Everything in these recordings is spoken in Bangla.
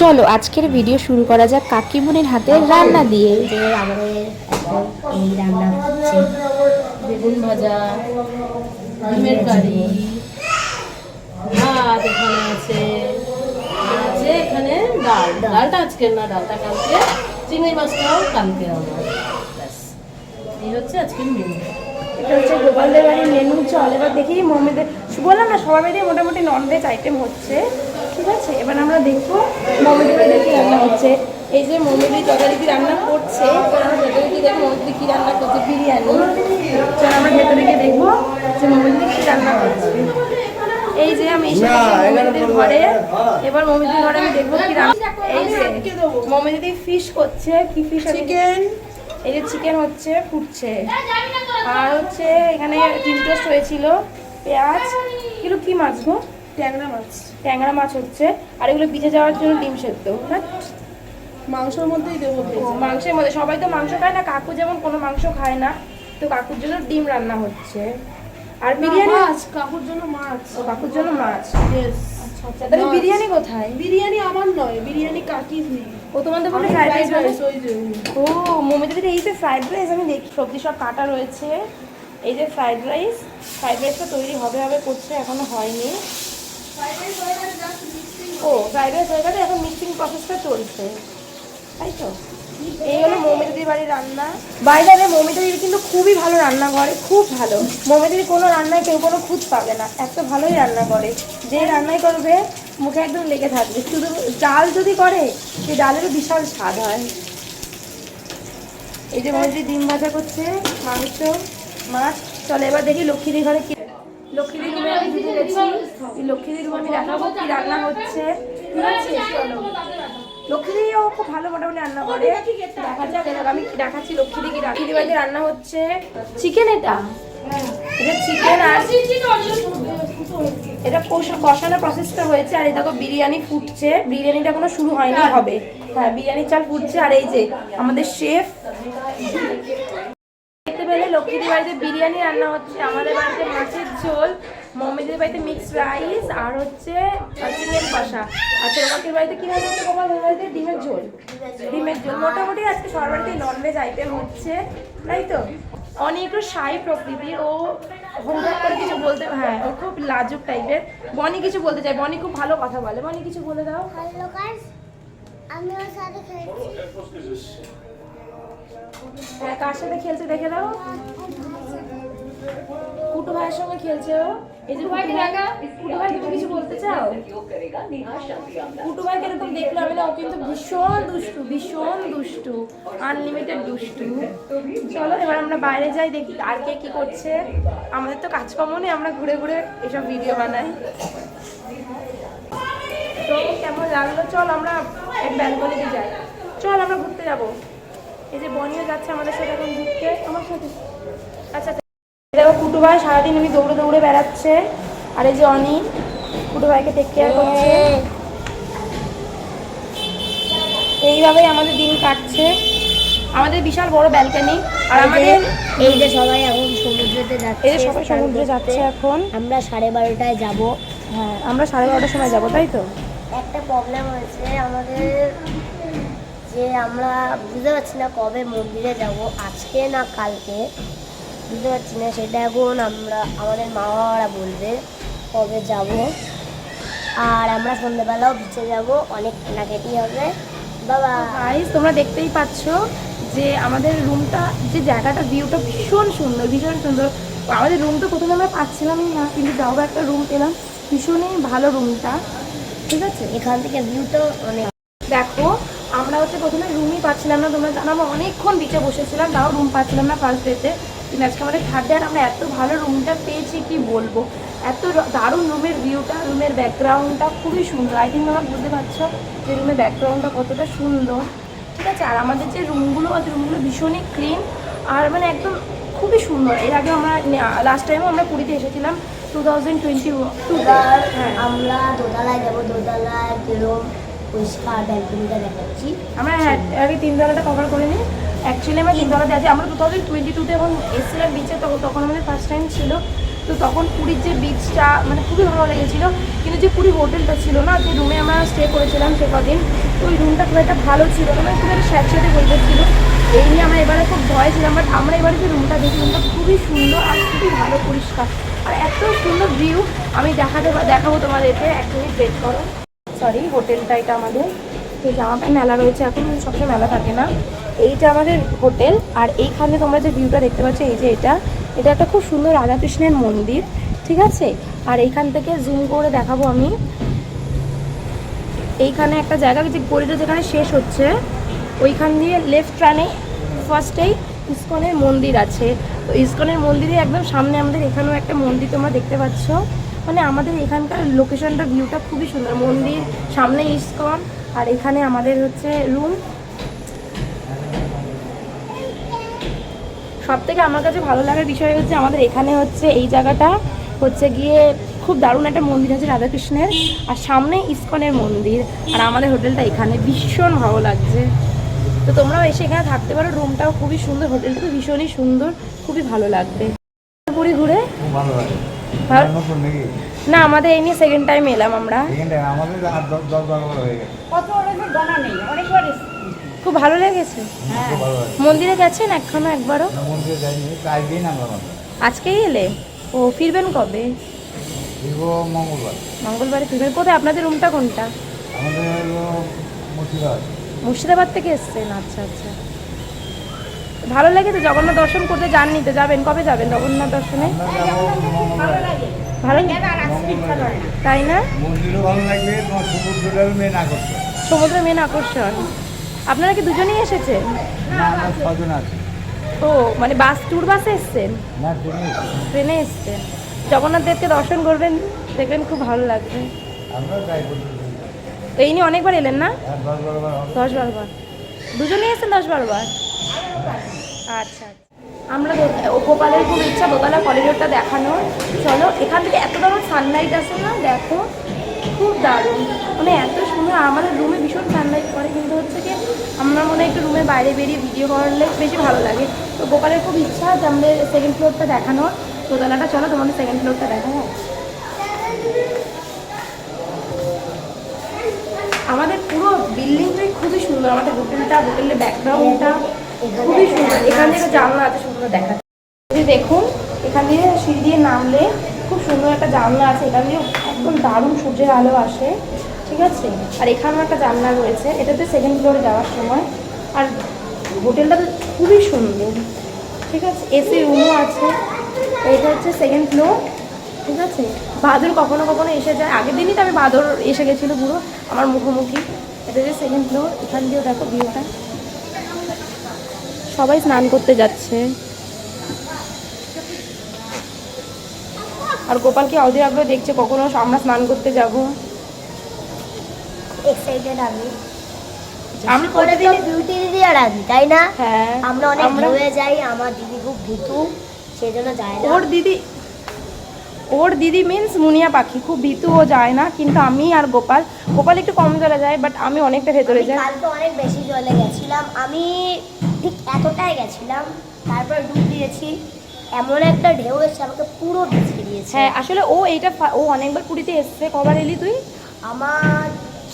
চলো আজকের ভিডিও শুরু করা যাক কাকিমুনির হাতে রান্না দিয়ে। যে আমাদের এখন এই রান্না হচ্ছে বেগুন ভাজা ডিমের কারি ভাত এখানে আছে এখানে ডাল। ডালটা আজকের না ডালটা কালকে চিংড়ি মাছটাও কালকে আমার ব্যাস এই হচ্ছে আজকের মেনু এটা হচ্ছে গোপালদের বাড়ির মেনু চল এবার দেখি মমিদের বললাম না সবার বাড়িতে মোটামুটি ননভেজ আইটেম হচ্ছে। ঠিক আছে? এবার আমরা দেখব মমিদের কি রান্না হচ্ছে। এই যে মমিদি কি রান্না করছে এবার আমরা কি দেখব মমিদি কি রান্না করছে বিরিয়ানি। চল আমরা ভেতরে গিয়ে দেখব যে মমিদি কি রান্না করছে। এই যে আমি এসে মমিদির ঘরে। এবার মমিদির ঘরে আমি দেখব কি রান্না এই যে মমিদি ফিশ করছে। কি ফিশ চিকেন এই যে চিকেন হচ্ছে ফুটছে। আর হচ্ছে এখানে ডিম টোস্ট হয়েছিল। পেঁয়াজ। এগুলো কি মাছ গো? ট্যাংরা মাছ। ট্যাংরা মাছ হচ্ছে। আর এগুলো ভিজে যাওয়ার জন্য ডিম সেদ্ধ হ্যাঁ? মাংসের মধ্যেই দেবো মাংসের মধ্যে। সবাই তো মাংস খায় না কাকু যেমন কোনো মাংস খায় না তো কাকুর জন্য ডিম রান্না হচ্ছে। আর বিরিয়ানি মাছ কাকুর জন্য মাছ। ও কাকুর জন্য মাছ। Yes. আচ্ছা তাহলে বিরিয়ানি কোথায়? বিরিয়ানি আমার নয় বিরিয়ানি কাকির নেই। ও তোমাদের বলে ফ্রাইড রাইস ও মোমোদের এই যে ফ্রাইড রাইস আমি দেখি সবজি সব কাটা রয়েছে। এই যে ফ্রাইড রাইস ফ্রাইড রাইসটা তৈরি হবে হবে করছে এখনও হয়নি। ও ফ্রাইড রাইস হয়ে গেছে এখন মিক্সিং প্রসেসটা চলছে। তাই তো? এই হলো মৌমিতাদির বাড়ির রান্না। বাইরে মৌমিতাদির কিন্তু খুবই ভালো রান্না করে খুব ভালো। মৌমিতাদির কোনো রান্নায় কেউ কোনো খুঁত পাবে না, এত ভালোই রান্না করে। যে রান্নাই করবে, মুখে একদম লেগে থাকবে। শুধু ডাল যদি করে, সেই ডালেরও বিশাল স্বাদ হয়। এই যে মৌমিতাদি ডিম ভাজা করছে, মাংস, মাছ। চলে এবার দেখি লক্ষ্মীদির ঘরে লক্ষ্মীদির রুমে আমি ঢুকে গেছি। লক্ষ্মীদির রুমে আমি দেখাবো কি রান্না হচ্ছে। ঠিক আছে চলো। লক্ষ্মীদিও খুব ভালো মোটামুটি রান্না করে। দেখা যাক আমি দেখাচ্ছি লক্ষ্মীদি কি রাখি বাড়িতে রান্না হচ্ছে। চিকেন এটা। এটা চিকেন আর এটা কষা- কষানো প্রসেসটা হয়েছে। আর এই দেখো বিরিয়ানি ফুটছে। বিরিয়ানিটা কোনো শুরু হয়নি হবে। হ্যাঁ বিরিয়ানির চাল ফুটছে। আর এই যে আমাদের শেফ লক্ষ্মীদের বাড়িতে বিরিয়ানি রান্না হচ্ছে আমাদের বাড়িতে মাছের ঝোল মমিদের বাড়িতে মিক্সড রাইস আর হচ্ছে চিকেন কষা। আর তোমাদের বাড়িতে কি রান্না হচ্ছে তোমাদের বাড়িতে ডিমের ঝোল? ডিমের ঝোল। মোটামুটি আজকে সবার বাড়িতে ননভেজ আইটেম হচ্ছে তাই তো? অনেক একটু সাই প্রকৃতির ও হুড়াট করে কিছু বলতে হ্যাঁ ও খুব লাজুক টাইপের বনি কিছু বলতে চায়। বনি খুব ভালো কথা বলে। বনি কিছু বলে দাও। হ্যালো গাইস আমি ওর সাথে খেলছি। হ্যাঁ কার সাথে খেলছে দেখে দাও কুটু ভাইয়ের সঙ্গে খেলছে ও। এই যে কুটু কুটু ভাই, তুমি কিছু বলতে চাও? কুটু ভাইকে এরকম দেখল? আমি না, ও কিন্তু ভীষণ দুষ্টু ভীষণ দুষ্টু আনলিমিটেড দুষ্টু। চলো, এবার আমরা বাইরে যাই, দেখি আর কে কি করছে। আমাদের তো কাজকর্ম নেই, আমরা ঘুরে ঘুরে এসব ভিডিও বানাই। তো কেমন লাগল? চল, আমরা এক ব্যালকনিতে যাই। চল, আমরা ঘুরতে যাব। এই যে বনিও যাচ্ছে আমাদের সাথে এখন ঘুরতে আমার সাথে। আচ্ছা। দেখো কুটু ভাই সারাদিন আমি দৌড়ে দৌড়ে বেড়াচ্ছে আর এই যে অনি কুটু ভাইকে টেক কেয়ার করছে। এইভাবেই আমাদের দিন কাটছে। আমাদের বিশাল বড় ব্যালকনি আর আমাদের এই যে সবাই এখন সমুদ্রেতে যাচ্ছে এই যে সবাই সমুদ্রে যাচ্ছে এখন। আমরা সাড়ে বারোটায় যাব। হ্যাঁ আমরা সাড়ে বারোটার সময় যাব তাই তো? একটা প্রবলেম হয়েছে আমাদের যে আমরা বুঝতে পারছি না কবে মন্দিরে যাব আজকে না কালকে? বুঝতে পারছি না সেটা এখন আমরা আমাদের মা বাবারা বলবে কবে যাব। আর আমরা সন্ধ্যেবেলাও বিচে যাব অনেক কেনাকাটি হবে। বাবা! গাইস তোমরা দেখতেই পাচ্ছ যে আমাদের রুমটা যে জায়গাটা ভিউটা ভীষণ সুন্দর ভীষণ সুন্দর। আমাদের রুমটা প্রথমে আমরা পাচ্ছিলামই না কিন্তু যাও একটা রুম পেলাম। ভীষণই ভালো রুমটা ঠিক আছে? এখান থেকে ভিউটাও অনেক দেখো আমরা হচ্ছে প্রথমে রুমই পাচ্ছিলাম না তোমরা জানো আমরা অনেকক্ষণ বিচে বসেছিলাম তাও রুম পাচ্ছিলাম না ফার্স্ট ডেতে কিন্তু আজকে আমাদের থার্ড ডে আর আমরা এত ভালো রুমটা পেয়েছি কি বলব? এত দারুণ রুমের ভিউটা রুমের ব্যাকগ্রাউন্ডটা খুবই সুন্দর। আই থিঙ্ক তোমরা বুঝতে পারছ যে রুমের ব্যাকগ্রাউন্ডটা কতটা সুন্দর। ঠিক আছে? আর আমাদের যে রুমগুলো আছে রুমগুলো ভীষণই ক্লিন আর মানে একদম খুবই সুন্দর। এর আগে আমরা লাস্ট টাইমও আমরা পুরীতে এসেছিলাম টু থাউজেন্ড টোয়েন্টি টু হ্যাঁ। আমরা দোতলায় যাব দোতলায় যেরকম পরিষ্কার ব্যালকনিটা দেখাচ্ছি। আমরা হ্যাঁ আগে তিন তলাটা কভার করে নিই। অ্যাকচুয়ালি আমরা তিন তলাতে আছি। আমরা টু থাউজেন্ড টোয়েন্টি টুতে এখন এসেছিলাম বিচে তখন তখন আমাদের ফার্স্ট টাইম ছিল। তো তখন পুরীর যে বিচটা মানে খুবই ভালো লেগেছিলো। কিন্তু যে পুরী হোটেলটা ছিল না, যে রুমে আমরা স্টে করেছিলাম সে কদিন, তো ওই রুমটা খুব একটা ভালো ছিল না। খুব একটা স্যাঁতস্যাঁতে পরিবেশ ছিল। এই নিয়ে আমরা এবারে খুব ভয় ছিলাম বাট আমরা এবারে যে রুমটা দেখি রুমটা খুবই সুন্দর আর খুবই ভালো, পরিষ্কার। আর এত সুন্দর ভিউ আমি দেখাতে দেখাবো তোমাদেরকে। এক মিনিট ওয়েট করো। সরি হোটেলটা এটা আমাদের। তো জামা প্যান্ট মেলা রয়েছে এখন, সবসময় মেলা থাকে না। এইটা আমাদের হোটেল আর এইখানে তোমরা যে ভিউটা দেখতে পাচ্ছ, এই যে এটা এটা একটা খুব সুন্দর রাধাকৃষ্ণের মন্দির, ঠিক আছে? আর এইখান থেকে জুম করে দেখাবো আমি। এইখানে একটা জায়গা যে করিডোর যেখানে শেষ হচ্ছে, ওইখান দিয়ে লেফট টানে ফার্স্টেই ইস্কনের মন্দির আছে। তো ইস্কনের মন্দিরে একদম সামনে আমাদের এখানেও একটা মন্দির তোমরা দেখতে পাচ্ছ। মানে আমাদের এখানকার লোকেশনটা ভিউটা খুবই সুন্দর। মন্দির সামনে ইস্কন আর এখানে আমাদের হচ্ছে রুম সব থেকে আমার কাছে ভালো লাগার বিষয় হচ্ছে আমাদের এখানে হচ্ছে এই জায়গাটা হচ্ছে গিয়ে খুব দারুণ একটা মন্দির আছে রাধাকৃষ্ণের, আর সামনে ইস্কনের মন্দির, আর আমাদের হোটেলটা এখানে ভীষণ ভালো লাগছে। তো তোমরাও এসে এখানে থাকতে পারো রুমটাও খুবই সুন্দর, হোটেলটা ভীষণই সুন্দর, খুবই ভালো লাগবে। পুরী ঘুরে ভালো লাগে। না আমাদের এই নিয়ে সেকেন্ড টাইম এলাম আমরা। হয়ে গেছে। খুব ভালো লেগেছে? মন্দিরে গেছেন এখনও একবারও? আজকেই এলে? ও ফিরবেন কবে? মঙ্গলবার। মঙ্গলবারে ফিরবেন কোথায়? আপনাদের রুমটা কোনটা? মুর্শিদাবাদ। মুর্শিদাবাদ থেকে এসছেন? আচ্ছা আচ্ছা। ভালো লেগেছে জগন্নাথ দর্শন করতে যাননি তো যাবেন কবে যাবেন জগন্নাথ দর্শনে? ভালো তাই না? সমুদ্রের মেন আকর্ষণ। আপনারা কি দুজনেই এসেছেন? ও মানে বাস ট্যুর বাসে এসছেন? ট্রেনে এসছেন। জগন্নাথ দেবকে দর্শন করবেন দেখবেন খুব ভালো লাগবে। তো এই নিয়ে অনেকবার এলেন না? দশ হবে। দশ বারো বার দুজনেই এসেছেন দশ বারো বার আচ্ছা আমরা দো- গোপালের খুব ইচ্ছা দোতলা করিডোরটা দেখানোর চলো, এখান থেকে এত দারুণ সানলাইট আসে না? দেখো, খুব দারুণ। মানে এত সুন্দর। আমাদের রুমে ভীষণ সানলাইট পড়ে কিন্তু হচ্ছে কি, আমরা মনে হয় একটু রুমের বাইরে বেরিয়ে ভিডিও করলে বেশি ভালো লাগে। তো গোপালের খুব ইচ্ছা যে আমাদের সেকেন্ড ফ্লোরটা দেখানোর। দোতলাটা চলো, তোমাদের সেকেন্ড ফ্লোরটা দেখা হয় আমাদের পুরো বিল্ডিংটাই খুবই সুন্দর। আমাদের হোটেলটা হোটেলের ব্যাকগ্রাউন্ডটা খুবই সুন্দর। এখান জানলা আছে সুন্দর দেখা। এই দেখুন, এখান দিয়ে সিঁড়ি দিয়ে নামলে খুব সুন্দর একটা জানলা আছে। এখান দিয়ে একদম দারুণ সূর্যের আলো আসে, ঠিক আছে? আর এখানেও একটা জানলা রয়েছে। এটাতে সেকেন্ড ফ্লোরে যাওয়ার সময়। আর হোটেলটা তো খুবই সুন্দর, ঠিক আছে? এসি রুমও আছে। এইটা হচ্ছে সেকেন্ড ফ্লোর ঠিক আছে? বাদর কখনো কখনো এসে যায়। আগের দিনই তো আমি বাদর এসে গেছিল পুরো, আমার মুখোমুখি। এটা যে সেকেন্ড ফ্লোর এখান দিয়েও দেখো ভিউটা সবাই স্নান করতে যাচ্ছে। আর গোপালকে অধীর আগ্রহ দেখছে কখনো আমরা স্নান করতে যাব? এক্সাইটেড আমি। আমি প্রতিদিন বিউটি দিদি আর আমি তাই না? হ্যাঁ। আমরা অনেক যাই আমার দিদি খুব ভীতু যায় না। ওর দিদি ওর দিদি মিন্স মুনিয়া পাখি খুব ভীতু ও যায় না কিন্তু আমি আর গোপাল গোপাল একটু কম জলে যায় বাট আমি অনেকটা ভেতরে যাই। কালকে অনেক বেশি জলে গেছিলাম। আমি ঠিক এতটাই গেছিলাম তারপর ডুব দিয়েছি। এমন একটা ঢেউ এসে আমাকে পুরো ভিজিয়ে দিয়েছে। হ্যাঁ আসলে ও এইটা ও অনেকবার পুরীতে এসছে। কবার এলি তুই? আমার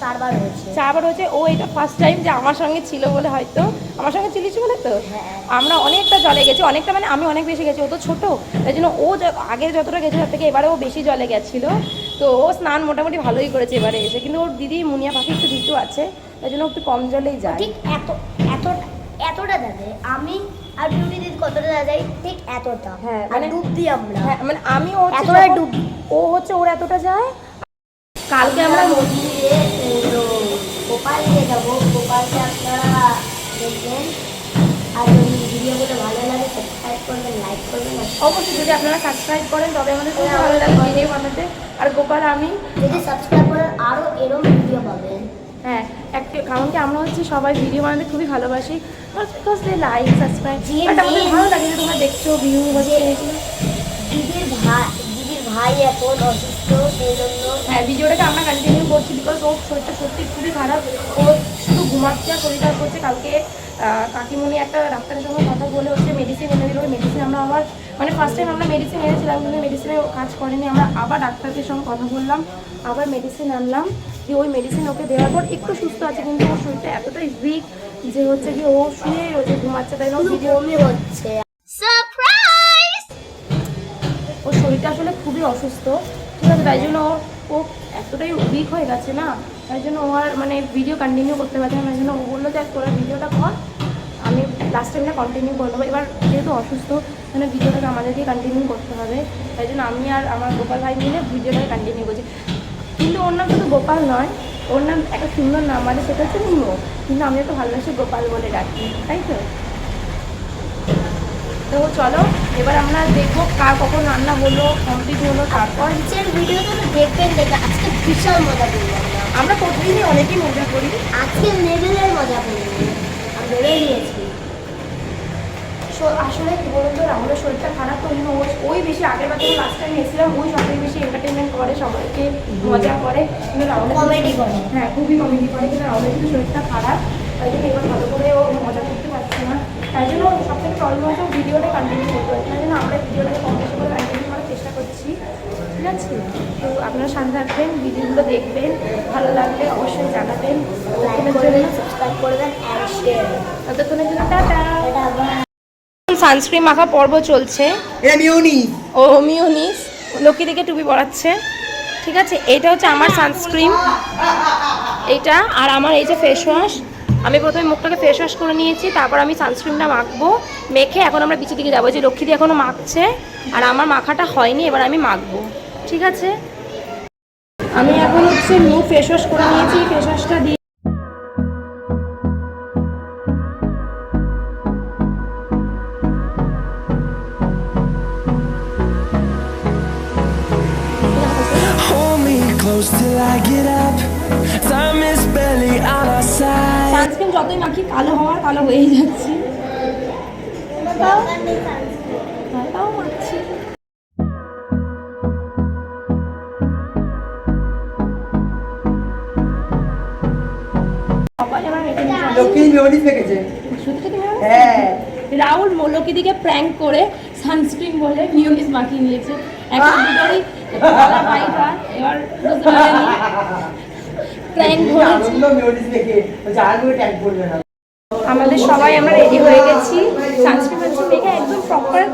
চারবার হয়েছে। চারবার হচ্ছে ও এটা ফার্স্ট টাইম যে আমার সঙ্গে ছিল বলে হয়তো। আমার সঙ্গে ছিলিস বলে তো? হ্যাঁ। আমরা অনেকটা জলে গেছি। অনেকটা মানে আমি অনেক বেশি গেছি। ও তো ছোট। তাই জন্য ও আগে যতটা গেছে তার থেকে এবারে ও বেশি জলে গেছিল। তো ও স্নান মোটামুটি ভালোই করেছে এবারে এসে। কিন্তু ওর দিদি মুনিয়া পাখি একটু ভীতু আছে। তাই জন্য একটু কম জলেই যায়। ঠিক এত এতটা এতটা যাবে আমি আর বিউটি দিদি কতটা যায় ঠিক এতটা। হ্যাঁ, মানে- ডুব দিই আমরা। হ্যাঁ মানে আমি ও এতটা ডুব ও হচ্ছে ওর এতটা যায় কালকে আমরা মন্দিরে এ, তো গোপাল নিয়ে যাব। গোপালকে আপনারা দেখবেন। আর যদি ভিডিওগুলো ভালো লাগে সাবস্ক্রাইব করবেন লাইক করবেন অবশ্যই যদি আপনারা সাবস্ক্রাইব করেন তবে আমাদের খুব ভালো লাগে ভিডিও বানাতে। আর গোপাল আমি যদি সাবস্ক্রাইব করেন আরও এরম ভিডিও পাবেন। হ্যাঁ একটা কারণ কি আমরা হচ্ছে সবাই ভিডিও বানাতে খুবই ভালোবাসি। Because they like subscribe but আমাদের ভালো লাগে যে তোমরা দেখছ ভিউ হচ্ছে দিদির ভাই দিদির ভাই এখন অসুস্থ সেই জন্য হ্যাঁ ভিডিওটাকে আমরা কন্টিনিউ করছি বিকজ ওর শরীরটা সত্যি খুবই খারাপ। ও শুধু ঘুমাচ্ছে আর শরীর খারাপ করছে। কালকে কাকিমণি একটা ডাক্তারের সঙ্গে কথা বলে হচ্ছে মেডিসিন এনে দিল। মেডিসিন আমরা আবার মানে ফার্স্ট টাইম আমরা মেডিসিন এনেছিলাম কিন্তু মেডিসিনে কাজ করেনি। আমরা আবার ডাক্তারদের সঙ্গে কথা বললাম আবার মেডিসিন আনলাম। দিয়ে ওই মেডিসিন ওকে দেওয়ার পর একটু সুস্থ আছে কিন্তু ওর শরীরটা এতটাই উইক যে হচ্ছে কি ও শুয়ে রয়েছে ঘুমাচ্ছে তাই না? শুধু ভিডিও বমি হচ্ছে ওর শরীরটা আসলে খুবই অসুস্থ। ঠিক আছে তাই জন্য ও ও এতটাই উইক হয়ে গেছে না? তাই জন্য ও আর মানে ভিডিও কন্টিনিউ করতে পারছে না তাই জন্য ও বলল যে তোরা ভিডিওটা কর আমি লাস্ট টাইমটা কন্টিনিউ করে দেবো এবার যেহেতু অসুস্থ মানে ভিডিওটাকে আমাদেরকে কন্টিনিউ করতে হবে। তাই জন্য আমি আর আমার গোপাল ভাই মিলে ভিডিওটাকে কন্টিনিউ করছি। কিন্তু ওর নাম শুধু গোপাল নয় ওর নাম একটা সুন্দর নাম মানে সেটা হচ্ছে নিমো। কিন্তু আমি তো ভালোবাসি গোপাল বলে ডাকি তাই তো? তো চলো এবার আমরা দেখব কার কখন রান্না হলো কমপ্লিট হলো তারপর নিচের ভিডিওটা তো দেখবেন দেখে আজকে বিশাল মজা করব আমরা প্রতিদিনই অনেকই মজা করি। আজকে লেভেলের মজা করব আমি ভেবে নিয়েছি আসলে কি বলুন তো রাহুলের শরীরটা খারাপ তো ওই ওই বেশি আগের বার যখন লাস্ট টাইম এসেছিলাম ওই সব থেকে বেশি এন্টারটেনমেন্ট করে সবাইকে মজা করে। কিন্তু রাহুলের Comedy করে। হ্যাঁ খুবই কমেডি করে কিন্তু রাহুলের কিন্তু শরীরটা খারাপ। তাই জন্য এবার ভালো করে ও মজা করতে পারছে না। তাই জন্য সব থেকে প্রবলেম হচ্ছে ভিডিওটা কন্টিনিউ করতে পারছে তাই জন্য আমরা ভিডিওটাকে কম বেশি করে কন্টিনিউ করার চেষ্টা করছি। ঠিক আছে? তো আপনারা সাথে থাকবেন ভিডিওগুলো দেখবেন ভালো লাগলে অবশ্যই জানাবেন। লাইক করবেন জন্য সাবস্ক্রাইব করবেন অ্যান্ড শেয়ার ততক্ষণের জন্য টাটা! সানস্ক্রিন মাখা পর্ব চলছে। ও মিউনিস। লক্ষ্মী দিকে টুপি পরাচ্ছে। ঠিক আছে এটা হচ্ছে আমার সানস্ক্রিন। এইটা আর আমার এই যে ফেস ওয়াশ আমি প্রথমে মুখটাকে ফেস ওয়াশ করে নিয়েছি তারপর আমি সানস্ক্রিনটা মাখবো। মেখে এখন আমরা বিচের দিকে যাব। যে লক্ষ্মী দিয়ে এখনও মাখছে আর আমার মাখাটা হয়নি এবার আমি মাখবো। ঠিক আছে? আমি এখন হচ্ছে মুখ ফেস ওয়াশ করে নিয়েছি ফেস ওয়াশটা দিয়ে যতই মাখি কালো হওয়ার কালো হয়েই যাচ্ছে। তাও মাখছি? হ্যাঁ। রাহুল মৌলকি দিকে প্র্যাঙ্ক করে সানস্ক্রিন বলে মিউনিস মাখিয়ে নিয়েছে। এখন এবার করেছে। আমাদের সবাই আমরা রেডি হয়ে গেছি। সানস্ক্রিন হচ্ছে একদম প্রপার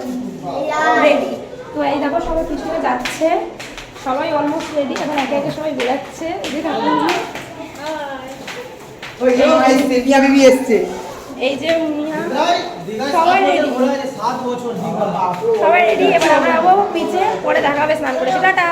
রেডি তো এই দেখো সবাই পিছনে যাচ্ছে। সবাই অলমোস্ট রেডি এখন একে একে সবাই বেরাচ্ছে। এই যে সবাই রেডি সবাই রেডি এবার আমরা যাব পিছে পরে দেখা হবে স্নান করে টাটা।